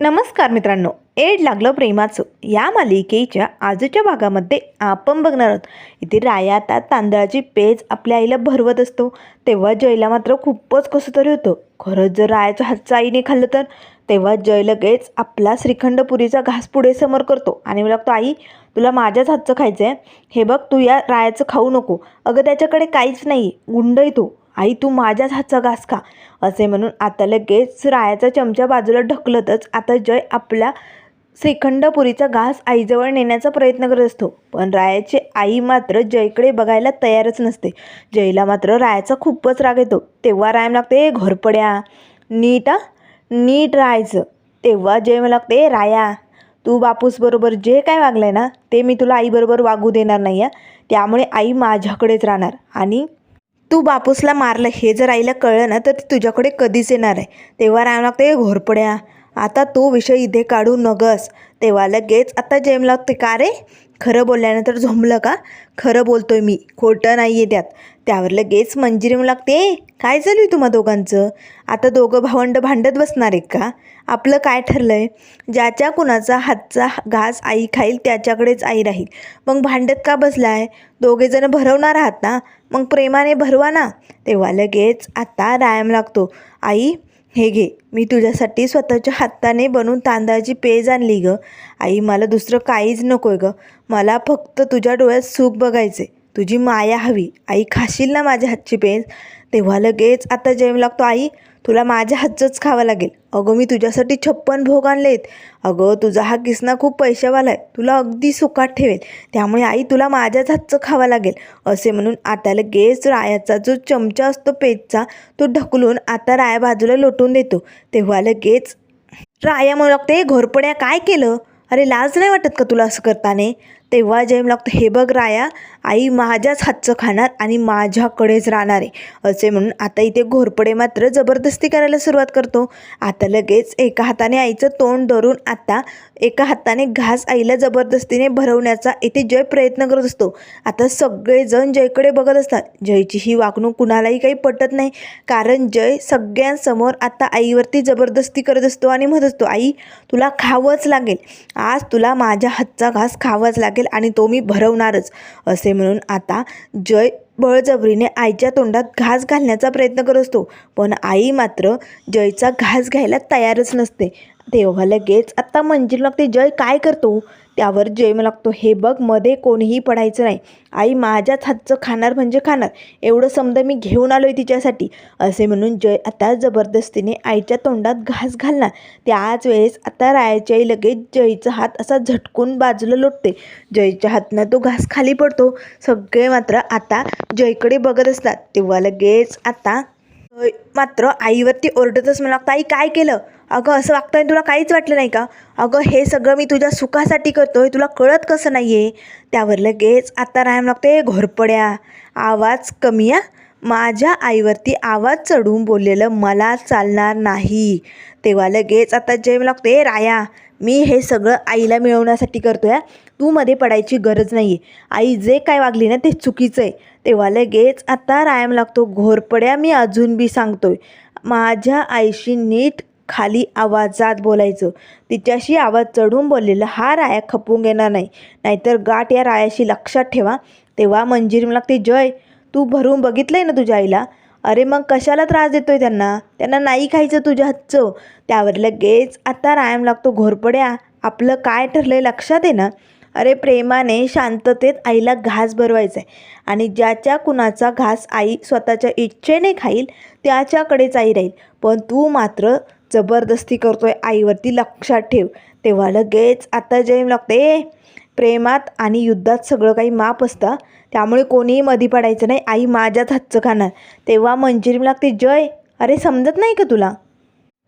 नमस्कार मित्रांनो एड लागलं प्रेमाचं. या मालिकेच्या आजच्या भागामध्ये आपण बघणार आहोत. इथे राया आता तांदळाची पेज आपल्या आईला भरवत असतो. तेव्हा जयला मात्र खूपच कसं तरी होतं. खरंच जर रायाच्या हातचं आईने खाल्लं तर? तेव्हा जय लगेच आपला श्रीखंड पुरीचा घास पुढे समोर करतो. आणि मला लागतो आई तुला माझ्याच हातचं खायचं आहे हे बघ तू या रायाचं खाऊ नको. अगं त्याच्याकडे काहीच नाही गुंड आहे तो. आई तू माझ्याच हातचा घास खा असे म्हणून आता लगेच रायाचा चमचा बाजूला ढकलतच आता जय आपला श्रीखंडपुरीचा घास आईजवळ नेण्याचा प्रयत्न करत असतो. पण रायाची आई मात्र जयकडे बघायला तयारच नसते. जयला मात्र रायाचा खूपच राग येतो. तेव्हा रायम लागते घोरपड्या नीट नीट राहायचं. तेव्हा जय मला लागते राया तू बापूसबरोबर जे काय वागलंय ना ते मी तुला आईबरोबर वागू देणार नाही आहे त्यामुळे आई माझ्याकडेच राहणार आणि तू बापूसला मारलं हे जर आईला कळलं ना तर ती तुझ्याकडे कधीच येणार आहे तेव्हा राम लागते घोरपड्या. आता तो विषय इथे काढू नगस. तेव्हा लगेच आता जेम लागते का रे? खरं बोलल्यानंतर झोंबलं का? खरं बोलतोय मी. खोटं नाही आहे त्यात. त्यावर लगेच मंजिरीम लागते. काय चालू आहे तुम्हा दोघांचं? आता दोघं भावंड भांडत बसणार आहे का? आपलं काय ठरलं आहे ज्याच्या कुणाचा हातचा घास आई खाईल त्याच्याकडेच आई राहील. मग भांडत का बसला आहे दोघेजणं भरवणार आहात ना? मग प्रेमाने भरवा ना? तेव्हा लगेच आता रायाम लागतो. आई हे घे मी तुझ्यासाठी स्वतःच्या हाताने बनवून तांदळाची पेज आणली गं. आई मला दुसरं काहीच नको आहे गं. मला फक्त तुझ्या डोळ्यात सुख बघायचे तुझी माया हवी. आई खाशील ना माझ्या हातची पेज? तेव्हा लगेच आता जेम लागतो. आई तुला माझ्या हातचंच खावं लागेल. अगं मी तुझ्यासाठी छप्पन भोग आणलेत अगं तुझा हा किसना खूप पैशावाला आहे. तुला अगदी सुखात ठेवेल. त्यामुळे आई तुला माझ्याच हातचं खावं लागेल. असे म्हणून आता लगेच रायाचा जो चमचा असतो पेजचा तो ढकलून आता राया बाजूला लोटून देतो. तेव्हा लगेच राया म्हणू लागते घोरपड्या काय केलं? अरे लाज नाही वाटत का तुला असं करताने? तेव्हा जयम लागतं हे बघ राया आई माझ्याच हातचं खाणार आणि माझ्याकडेच राहणार आहे असे म्हणून आता इथे घोरपडे मात्र जबरदस्ती करायला सुरुवात करतो. आता लगेच एका हाताने आईचं तोंड धरून आता एका हाताने घास आईला जबरदस्तीने भरवण्याचा इथे जय प्रयत्न करत असतो. आता सगळेजण जयकडे बघत असतात. जयची ही वागणूक कुणालाही काही पटत नाही कारण जय सगळ्यांसमोर आता आईवरती जबरदस्ती करत असतो आणि म्हणत असतो आई तुला खावंच लागेल. आज तुला माझ्या हातचा घास खावाच लागेल आणि तो मी भरवणारच असे म्हणून आता जय बळजबरीने आईच्या तोंडात घास घालण्याचा प्रयत्न करत असतो. पण आई मात्र जयचा घास घ्यायला तयारच नसते. तेव्हा लगेच आत्ता मंजिरी लागते जय काय करतो? त्यावर जय मला लागतो हे बघमध्ये कोणीही पडायचं नाही. आई माझ्याच हातचं खाणार म्हणजे खाणार. एवढं समजा मी घेऊन आलो आहे तिच्यासाठी. असे म्हणून जय आता जबरदस्तीने आईच्या तोंडात घास घालणार. त्याच वेळेस आता रायाची आई लगेच जयचा हात असा झटकून बाजूला लोटते. जयच्या हातनं तो घास खाली पडतो. सगळे मात्र आता जयकडे बघत असतात. तेव्हा लगेच आता मात्र आईवरती ओरडतच मला लागतं आई काय केलं? अगं असं वागतोय तुला काहीच वाटलं नाही का? अगं हे सगळं मी तुझ्या सुखासाठी करतो हे तुला कळत कसं नाही आहे त्यावर लगेच आता राहायला लागते घोरपड्या. आवाज कमी या माझ्या आईवरती आवाज चढून बोललेलं मला चालणार नाही. तेव्हा लगेच आता जय लागते राया मी हे सगळं आईला मिळवण्यासाठी करतोय हा. तू मध्ये पडायची गरज नाही आहे आई जे काय वागली ना ते चुकीचं आहे. तेव्हा लगेच आता रायम लागतो. घोरपड्या मी अजून बी सांगतोय. माझ्या आईशी नीट खाली आवाजात बोलायचं. तिच्याशी आवाज चढून बोललेलं हा राया खपून घेणार नाही. नाहीतर गाठ या रायाशी लक्षात ठेवा. तेव्हा मंजिरी लागते जय तू भरून बघितलं आहे ना तुझ्या आईला? अरे मग कशाला त्रास देतोय त्यांना? त्यांना नाही खायचं तुझ्या हातचं. त्यावर लगेच आता रायम लागतो घोरपड्या आपलं काय ठरलंय लक्षात आहे ना? अरे प्रेमाने शांततेत आईला घास भरवायचा आहे आणि ज्याच्या कुणाचा घास आई स्वतःच्या इच्छेने खाईल त्याच्याकडेच आई राहील. पण तू मात्र जबरदस्ती करतोय आईवरती लक्षात ठेव. तेव्हा लगेच आता जयम लागते. प्रेमात आणि युद्धात सगळं काही माप असतं. त्यामुळे कोणीही मधी पडायचं नाही. आई माझ्याच हातचं खाणार. तेव्हा मंजिरी लागते जय. अरे समजत नाही का तुला?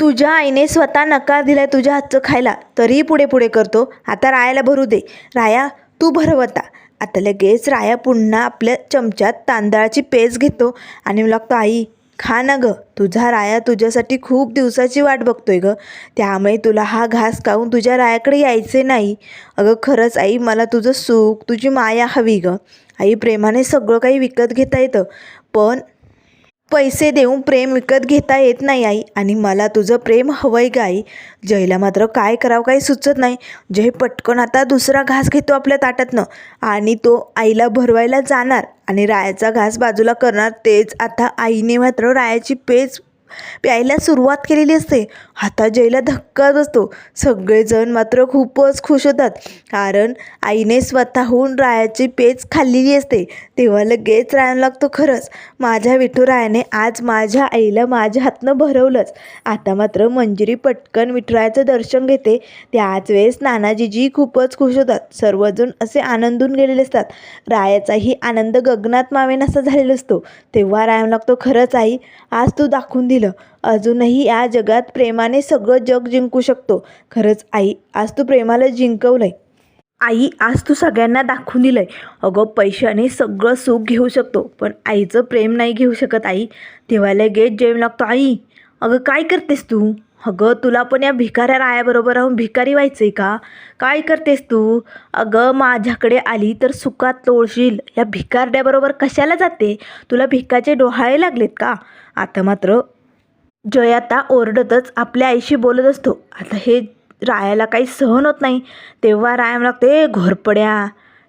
तुझ्या आईने स्वतः नकार दिलाय तुझ्या हातचं खायला. तरीही पुढे पुढे करतो. आता रायाला भरू दे. राया तू भरवता. आता लगेच राया पुन्हा आपल्या चमच्यात तांदळाची पेज घेतो आणि मला लागतो आई खा ना गं. तुझा राया तुझ्यासाठी खूप दिवसाची वाट बघतोय गं. त्यामुळे तुला हा घास खाऊन तुझ्या रायाकडे यायचे नाही. अगं खरंच आई मला तुझं सुख तुझी माया हवी गं. आई प्रेमाने सगळं काही विकत घेता येतं. पण पैसे देऊन प्रेम विकत घेता येत नाही आई. आणि मला तुझं प्रेम हवंय का आई. जयला मात्र काय करावं काही सुचत नाही. जय पटकन आता दुसरा घास घेतो आपल्या ताटातनं. आणि तो आईला भरवायला जाणार. आणि रायाचा घास बाजूला करणार तेच आता आईने मात्र रायाची पेज प्यायला सुरुवात केलेली असते. आता जयला धक्काच असतो सगळेजण मात्र खूपच खुश होतात. कारण आईने स्वतःहून रायाची पेज खाल्लेली असते. तेव्हा लगेच राहायला लागतो खरंच. माझ्या विठुरायाने आज माझ्या आईला माझ्या हातनं भरवलंच. आता मात्र मंजिरी पटकन विठुरायाचं दर्शन घेते. त्याच वेळेस नानाजीजी खूपच खुश होतात. सर्वजण असे आनंदून गेलेले असतात. रायाचाही आनंद गगनात मावेनासा झालेला असतो. तेव्हा रायम लागतो खरंच आई आज तू दाखवून दिली अजूनही या जगात प्रेमाने सगळं जग जिंकू शकतो. खरंच आई आज तू प्रेमाला जिंकवलंय. आई आज तू सगळ्यांना दाखवून दिलंय. अगं पैशाने सगळं सुख घेऊ शकतो पण आईचं प्रेम नाही घेऊ शकत आई. तेव्हा लगेच जेम लागतो आई. अगं काय करतेस तू? अगं तुला पण या भिकाऱ्या रायाबरोबर राहून भिकारी व्हायचंय का? काय करतेस तू? अगं माझ्याकडे आली तर सुखात तोळशील या भिकारड्याबरोबर कशाला जाते? तुला भिकाचे डोहाळे लागलेत का? आता मात्र जय आता ओरडतच आपल्या आईशी बोलत असतो. आता हे रायाला काही सहन होत नाही. तेव्हा राया लागते घोरपड्या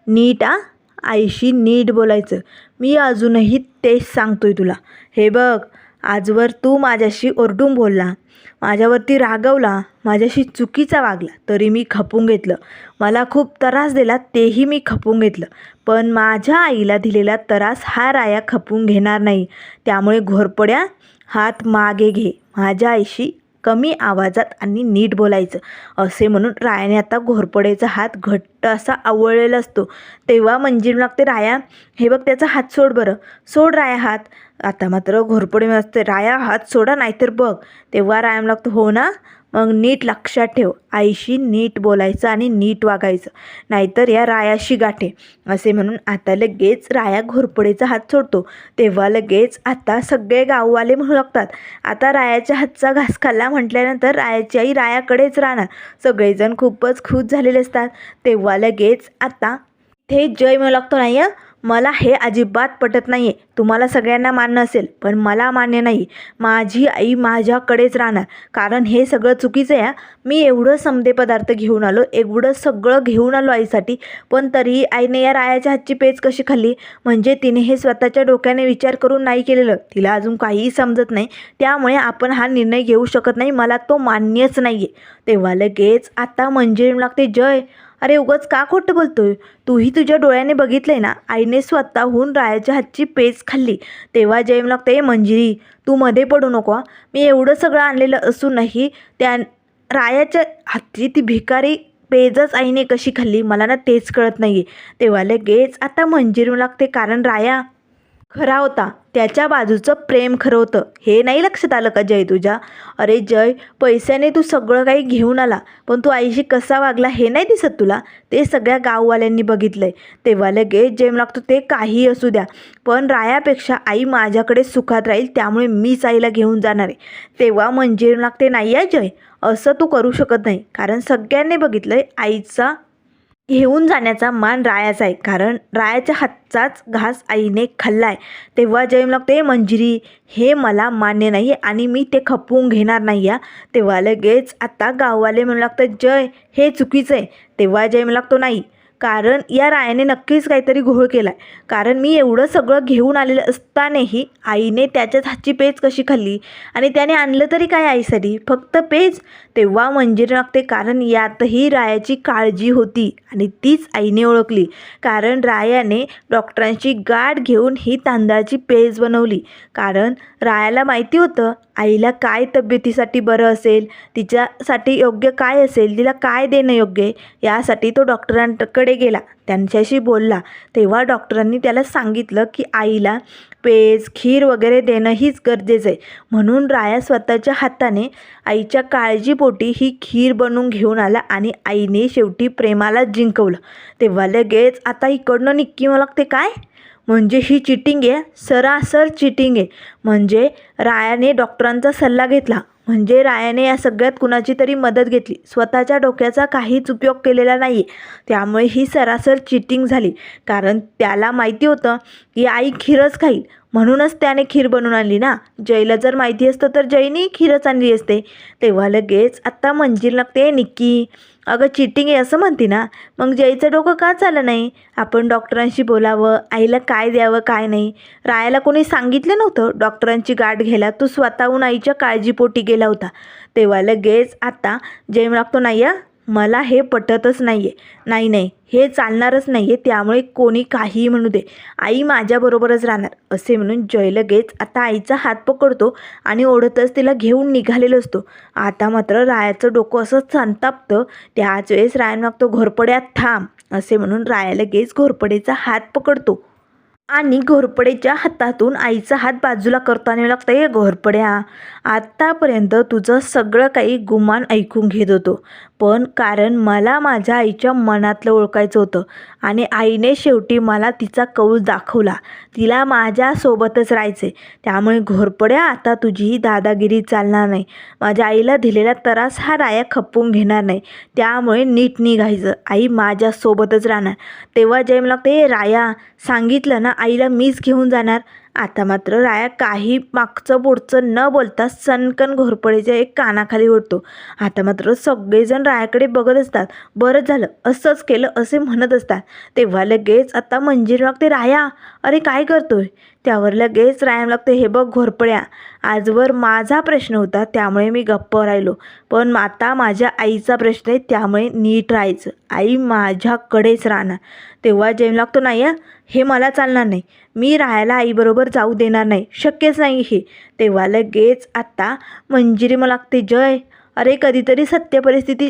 नीट आ? आईशी नीट बोलायचं. मी अजूनही तेच सांगतोय तुला. हे बघ आजवर तू माझ्याशी ओरडून बोलला. माझ्यावरती रागवला. माझ्याशी चुकीचा वागला. तरी मी खपून घेतलं. मला खूप त्रास दिला तेही मी खपून घेतलं. पण माझ्या आईला दिलेला त्रास हा राया खपून घेणार नाही. त्यामुळे घोरपड्या हात मागे घे. माझ्या आईशी कमी आवाजात आणि नीट बोलायचं. असे म्हणून रायाने आता घोरपडेचा हात घट्ट असा आवळलेला असतो. तेव्हा मंजिर लागते राया हे बघ त्याचा हात सोड बरं. सोड राया हात. आता मात्र घोरपडे असते राया हात सोडा नाहीतर बघ. तेव्हा रायाम लागतो हो ना? मग नीट लक्षात ठेव. आईशी नीट बोलायचं आणि नीट वागायचं. नाहीतर या रायाशी गाठे. असे म्हणून आता लगेच राया घोरपडेचा हात सोडतो. तेव्हा लगेच आता सगळे गाववाले म्हणू लागतात आता रायाच्या हातचा घास खाल्ला म्हटल्यानंतर रायाची आई रायाकडेच राहणार. सगळेजण खूपच खुश झालेले असतात. तेव्हा लगेच आता ते जय म्हणू लागतो नाही हं. मला हे अजिबात पटत नाही आहे तुम्हाला सगळ्यांना मान्य असेल पण मला मान्य नाही. माझी आई माझ्याकडेच राहणार. कारण हे सगळं चुकीचं आहे मी एवढं समदे पदार्थ घेऊन आलो एवढं सगळं घेऊन आलो आईसाठी पण तरीही आईने या रायाच्या हातची पेच कशी खाल्ली? म्हणजे तिने हे स्वतःच्या डोक्याने विचार करून नाही केलेलं. तिला अजून काहीही समजत नाही. त्यामुळे आपण हा निर्णय घेऊ शकत नाही. मला तो मान्यच नाही आहे तेव्हा लगेच आता मंजिरी लागते. जय! अरे उगाच का खोटं बोलतोय? तूही तुझ्या डोळ्याने बघितलंय ना? आईने स्वतःहून रायाच्या हातची पेच खाल्ली. तेव्हा जैम लागते "ए मंजिरी तू मध्ये पडू नको मी एवढं सगळं आणलेलं असूनही त्या रायाच्या हातची ती भिकारी पेजच आईने कशी खाल्ली? मला ना तेच कळत नाही आहे तेव्हा लगेच आता मंजिरी लागते कारण राया खरा होता. त्याच्या बाजूचं प्रेम खरं होतं. हे नाही लक्षात आलं का जय तुझ्या? अरे जय पैशाने तू सगळं काही घेऊन आला पण तू आईशी कसा वागला हे नाही दिसत तुला? ते सगळ्या गाववाल्यांनी बघितलं आहे तेव्हा लगेच जेम लागतो ते काही असू द्या पण रायापेक्षा आई माझ्याकडे सुखात राहील त्यामुळे मीच आईला घेऊन जाणार आहे. तेव्हा म्हणजे लागते नाही आहे जय असं तू करू शकत नाही. कारण सगळ्यांनी बघितलं आहे आईचा घेऊन जाण्याचा मान रायाचा आहे. कारण रायाच्या हातचाच घास आईने खाल्ला आहे तेव्हा जयम लागते मंजिरी हे मला मान्य नाही आणि मी ते खपवून घेणार नाही या तेव्हा लगेच आता गाववाले म्हणू लागतं जय हे चुकीचं आहे. तेव्हा जय म्हणू लागतो नाही कारण या रायाने नक्कीच काहीतरी घोळ केला आहे कारण मी एवढं सगळं घेऊन आलेलं असतानाही आईने त्याच्याच हातची पेज कशी खाल्ली? आणि त्याने आणलं तरी काय आईसाठी? फक्त पेज तेव्हा मंजिरी लागते कारण यातही रायाची काळजी होती आणि तीच आईने ओळखली. कारण रायाने डॉक्टरांची गाठ घेऊन ही तांदळाची पेज बनवली. कारण रायाला माहिती होतं आईला काय तब्येतीसाठी बरं असेल? तिच्यासाठी योग्य काय असेल? तिला काय देणं योग्य आहे? यासाठी तो डॉक्टरांकडे गेला. त्यांच्याशी बोलला. तेव्हा डॉक्टरांनी त्याला सांगितलं की आईला पेज खीर वगैरे देणं हीच गरजेचं आहे. म्हणून राया स्वतःच्या हाताने आईच्या काळजीपोटी ही खीर बनवून घेऊन आला आणि आईने शेवटी प्रेमाला जिंकवलं. तेव्हा लगेच आता इकडनं निक्की मला लागते काय? म्हणजे ही चिटिंग आहे सरासर चिटिंग आहे. म्हणजे रायाने डॉक्टरांचा सल्ला घेतला. म्हणजे रायाने या सगळ्यात कुणाची तरी मदत घेतली. स्वतःच्या डोक्याचा काहीच उपयोग केलेला नाही त्यामुळे ही सरासर चिटिंग झाली. कारण त्याला माहिती होतं की आई खीरच खाईल. म्हणूनच त्याने खीर बनवून आणली ना. जयला जर माहिती असतं तर जयनी खीरच आणली असते. तेव्हा लगेच आत्ता मंजिल लागते निक्की अगं चिटिंग आहे असं म्हणते ना मग जयचं डोकं का चाललं नाही? आपण डॉक्टरांशी बोलावं आईला काय द्यावं काय नाही. रायाला कोणी सांगितलं नव्हतं? डॉक्टरांची गाठ घ्यायला तू स्वतःहून आईच्या काळजीपोटी गेला होता. तेव्हा लगेच आता जय लागतो नाही हा, मला हे पटतच नाही आहे नाही नाही हे चालणारच नाही आहे त्यामुळे कोणी काहीही म्हणू दे. आई माझ्याबरोबरच राहणार असे म्हणून जय लगेच आता आईचा हात पकडतो आणि ओढतच तिला घेऊन निघालेला असतो. आता मात्र रायाचं डोकं असं संतापतं त्याच वेळेस रायान मागतो घोरपड्यात थांब असे म्हणून राया लगेच घोरपडेचा हात पकडतो. आणि घोरपडेच्या हातातून आईचा हात बाजूला करताना लागतं ये घोरपड्या आत्तापर्यंत तुझं सगळं काही गुमान ऐकून घेत होतो. पण कारण मला माझ्या आईच्या मनातलं ओळखायचं होतं आणि आईने शेवटी मला तिचा कौल दाखवला. तिला माझ्यासोबतच राहायचे त्यामुळे घोरपड्या आता तुझी ही दादागिरी चालणार नाही. माझ्या आईला दिलेला त्रास हा राया खपवून घेणार नाही. त्यामुळे नीट निघायचं. आई माझ्यासोबतच राहणार. तेव्हा जय मला ते राया सांगितलं ना आईला मीच घेऊन जाणार. आता मात्र राया काही मागचं पुढचं न बोलता सनकन घोरपडीच्या एक कानाखाली ओढतो. आता मात्र सगळेजण रायाकडे बघत असतात. बरं झालं असंच केलं असे म्हणत असतात. तेव्हा लगेच आता मंजिरी लागते राया अरे काय करतोय? त्यावर लगेच राया लागते हे बघ घोरपड्या आजवर माझा प्रश्न होता त्यामुळे मी गप्प राहिलो. पण आता माझ्या आईचा प्रश्न आहे त्यामुळे नीट राहायचं. आई माझ्याकडेच राहणार. तेव्हा जेम लागतो नाही हे मला चालणार नाही. मी राहायला आईबरोबर जाऊ देणार नाही. शक्यच नाही हे. तेव्हा लगेच आत्ता मंजिरी मला लागते जय अरे कधीतरी सत्य परिस्थिती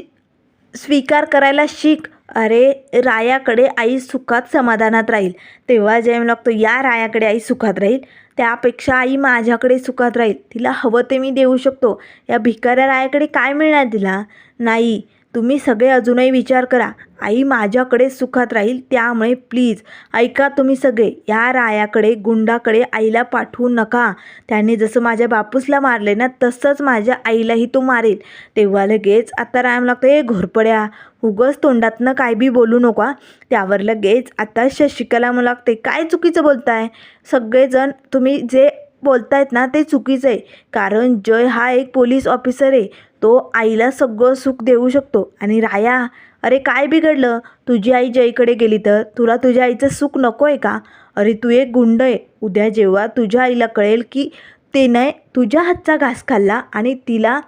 स्वीकार करायला शिक. अरे रायाकडे आई सुखात समाधानात राहील. तेव्हा जय लागतो या रायाकडे आई सुखात राहील. त्यापेक्षा आई माझ्याकडे सुखात राहील. तिला हवं ते मी देऊ शकतो. या भिकाऱ्या रायाकडे काय मिळणार तिला? नाही. तुम्ही सगळे अजूनही विचार करा. आई माझ्याकडे सुखात राहील त्यामुळे प्लीज ऐका तुम्ही सगळे. या रायाकडे गुंडाकडे आईला पाठवू नका. त्याने जसं माझ्या बापूसला मारले ना तसंच माझ्या आईलाही तो मारेल. तेव्हा लगेच आता रायम लागतं ए घोरपड्या उगस तोंडातनं काय बी बोलू नका त्यावर लगेच आता शशिकला मला लागते काय चुकीचं बोलताय? सगळेजण तुम्ही जे बोलतायत ना ते चुकीचं आहे. कारण जय हा एक पोलीस ऑफिसर आहे. तो आईला सगळं सुख देऊ शकतो. आणि राया अरे काय बिघडलं? तुझी आई जयकडे गेली तर? तुला तुझ्या आईचं सुख नको आहे का? अरे तू एक गुंड आहे. उद्या जेव्हा तुझ्या आईला कळेल की तिने तुझ्या हातचा घास खाल्ला आणि तिला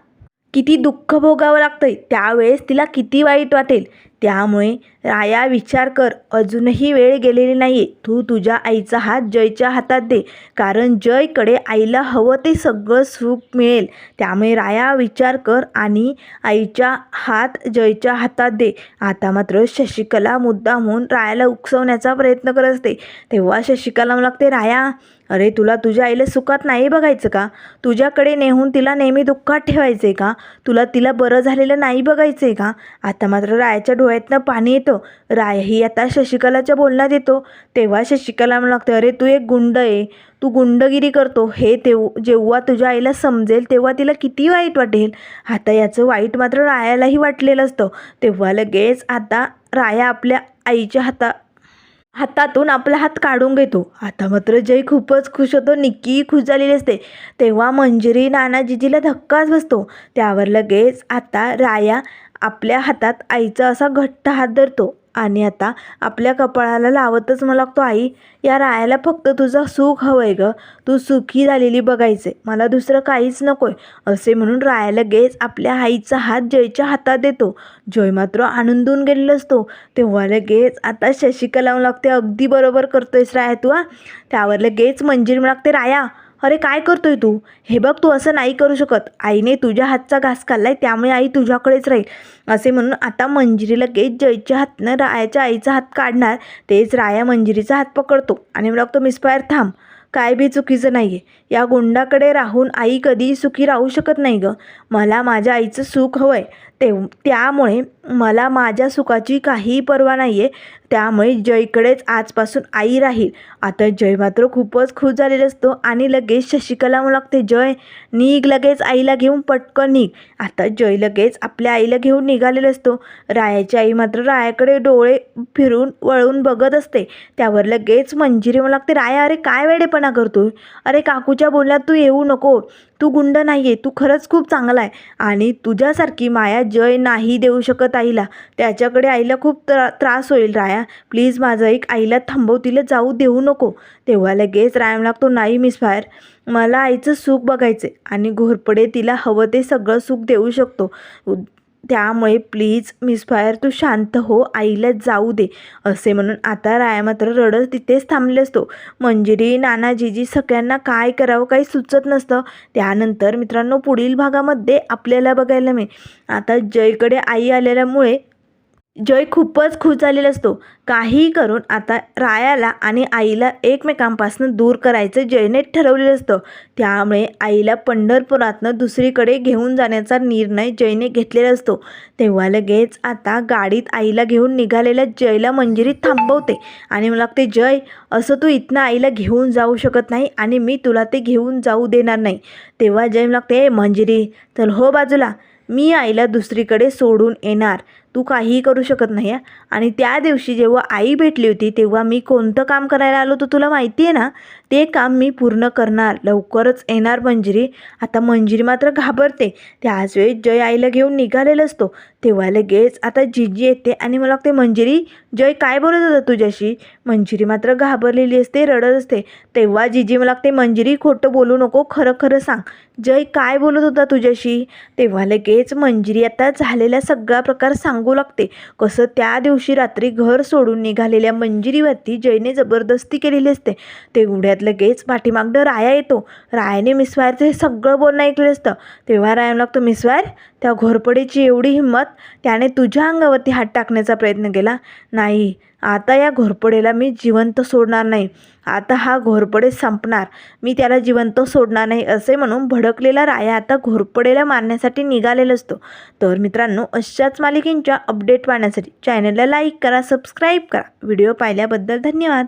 किती दुःख भोगावं लागतंय त्यावेळेस तिला किती वाईट वाटेल. त्यामुळे राया विचार कर अजूनही वेळ गेलेली नाही आहे तू तुझ्या आईचा हात जयच्या हातात दे कारण जयकडे आईला हवं ते सगळं सुख मिळेल. त्यामुळे राया विचार कर आणि आईच्या हात जयच्या हातात दे. आता मात्र शशिकला मुद्दा म्हणून रायाला उकसवण्याचा प्रयत्न करत असते. तेव्हा शशिकला लागते राया अरे तुला तुझ्या आईला सुखात नाही बघायचं का? तुझ्याकडे नेहून तिला नेहमी दुःखात ठेवायचं आहे का? तुला तिला बरं झालेलं नाही बघायचं आहे का? आता मात्र रायाच्या डोळ्यातनं पाणी येतं. रायही आता शशिकलाच्या बोलण्यात येतो. तेव्हा शशिकला मला लागतं अरे तू एक गुंड आहे. तू गुंडगिरी करतो. हे तेव जेव्हा तुझ्या आईला समजेल तेव्हा तिला किती वाईट वाटेल. आता याचं वाईट मात्र रायालाही वाटलेलं असतं. तेव्हा लगेच आता राया आपल्या आईच्या हाता हातातून आपला हात काढून घेतो. आता मात्र जय खूपच खुश होतो. निक्की खुश झालेली असते. तेव्हा मंजिरी नानाजीजीला धक्काच बसतो. त्यावर लगेच आता राया आपल्या हातात आईचा असा घट्ट हात धरतो. आणि आता आपल्या कपाळाला लावतच मला लागतो आई या रायाला फक्त तुझं सुख हवं आहे गं. तू सुखी झालेली बघायचे. मला दुसरं काहीच नको आहे असे म्हणून राया लगेच आपल्या आईचा हात जयच्या हातात देतो. जय मात्र आनंदून गेलेला असतो. तेव्हा लगेच आता शशिकला लावून लागते अगदी बरोबर करतोयस राया तू हा. त्यावर लगेच मंजिरी मला लागते राया अरे काय करतोय तू? हे बघ तू असं नाही करू शकत. आईने तुझ्या हातचा घास खाल्लाय त्यामुळे आई तुझ्याकडेच राहील. असे म्हणून आता मंजिरी लगेच जयच्या हातनं रायाच्या आईचा हात काढणार. तेच राया मंजिरीचा हात पकडतो. आणि मला लागतो मिसफायर थांब. काय बी चुकीचं नाही आहे या गुंडाकडे राहून आई कधीही सुखी राहू शकत नाही गं. मला माझ्या आईचं सुख हवं आहे ते त्यामुळे मला माझ्या सुखाची काहीही पर्वा नाही आहे त्यामुळे जयकडेच आजपासून आई राहील. आता जय मात्र खूपच खुश झालेला असतो आणि लगेच शशिकला म्हणू लागते. जय निघ लगेच आईला घेऊन पटकन निघ. आता जय लगेच आपल्या आईला घेऊन निघालेला असतो. रायाची आई मात्र रायाकडे डोळे फिरून वळून बघत असते. त्यावर लगेच मंजिरी म्हणू लागते. राया अरे काय वेडेपणा करतोय? अरे काकूच्या बोलण्यात तू येऊ नको. तू गुंड नाही आहे तू खरंच खूप चांगला आहे आणि तुझ्यासारखी माया जय नाही देऊ शकत आईला. त्याच्याकडे आईला खूप त्रा त्रास होईल राया. प्लीज माझं एक आईला थांबव तिला जाऊ देऊ नको. तेव्हा लगेच रायम लागतो नाही मिस फायर. मला आईचं सुख बघायचं आणि घोरपडे तिला हवं ते सगळं सुख देऊ शकतो. त्यामुळे प्लीज मिस फायर तू शांत हो आईला जाऊ दे असे म्हणून आता राया मात्र रडत तिथेच थांबले असतो. मंजिरी नाना जीजी सगळ्यांना काय करावं काही सुचत नसतं. त्यानंतर मित्रांनो पुढील भागामध्ये आपल्याला बघायला मिळेल. आता जयकडे आई आलेल्यामुळे जय खूपच खुश झालेला असतो. काहीही करून आता रायाला आणि आईला एकमेकांपासून दूर करायचं जयने ठरवलेलं असतं. त्यामुळे आईला पंढरपुरातनं दुसरीकडे घेऊन जाण्याचा निर्णय जयने घेतलेला असतो. तेव्हा लगेच आता गाडीत आईला घेऊन निघालेल्या जयला मंजिरीत थांबवते आणि मला लागते जय असं तू इथनं आईला घेऊन जाऊ शकत नाही आणि मी तुला ते घेऊन जाऊ देणार नाही. तेव्हा जय मला लागते ए मंजिरी चल हो बाजूला. मी आईला दुसरीकडे सोडून येणार. तू काहीही करू शकत नाही आहे आणि त्या दिवशी जेव्हा आई भेटली होती तेव्हा मी कोणतं काम करायला आलो होतो तुला माहिती आहे ना? ते काम मी पूर्ण करणार. लवकरच येणार मंजिरी. आता मंजिरी मात्र घाबरते. त्याच वेळेस जय आईला घेऊन निघालेला असतो. तेव्हा लगेच आता जिजी येते आणि मला ते मंजिरी जय काय बोलत होतं तुझ्याशी? मंजिरी मात्र घाबरलेली असते रडत असते. तेव्हा जिजी मला लागते मंजिरी खोटं बोलू नको. खरं खरं सांग. जय काय बोलत होता तुझ्याशी? तेव्हा लगेच मंजिरी आता झालेला सगळा प्रकार सांगू लागते. कसं त्या दिवशी रात्री घर सोडून निघालेल्या मंजिरीवरती जयने जबरदस्ती केलेली असते. तेवढ्यात लगेच पाठीमागनं राया येतो. रायाने मिसवायरचं हे सगळं बोलणं ऐकलं असतं. तेव्हा राया लागतो मिसवायर त्या घोरपडीची एवढी हिंमत त्याने तुझ्या अंगावरती हात टाकण्याचा प्रयत्न केला. नाही आता या घोरपडेला मी जिवंत सोडणार नाही. आता हा घोरपडे संपणार. मी त्याला जिवंत सोडणार नाही असे म्हणून भडकलेला राया आता घोरपडेला मारण्यासाठी निघालेला असतो. तर मित्रांनो अशाच मालिकेंच्या अपडेट पाहण्यासाठी चॅनलला लाईक करा सबस्क्राईब करा. व्हिडिओ पाहिल्याबद्दल धन्यवाद.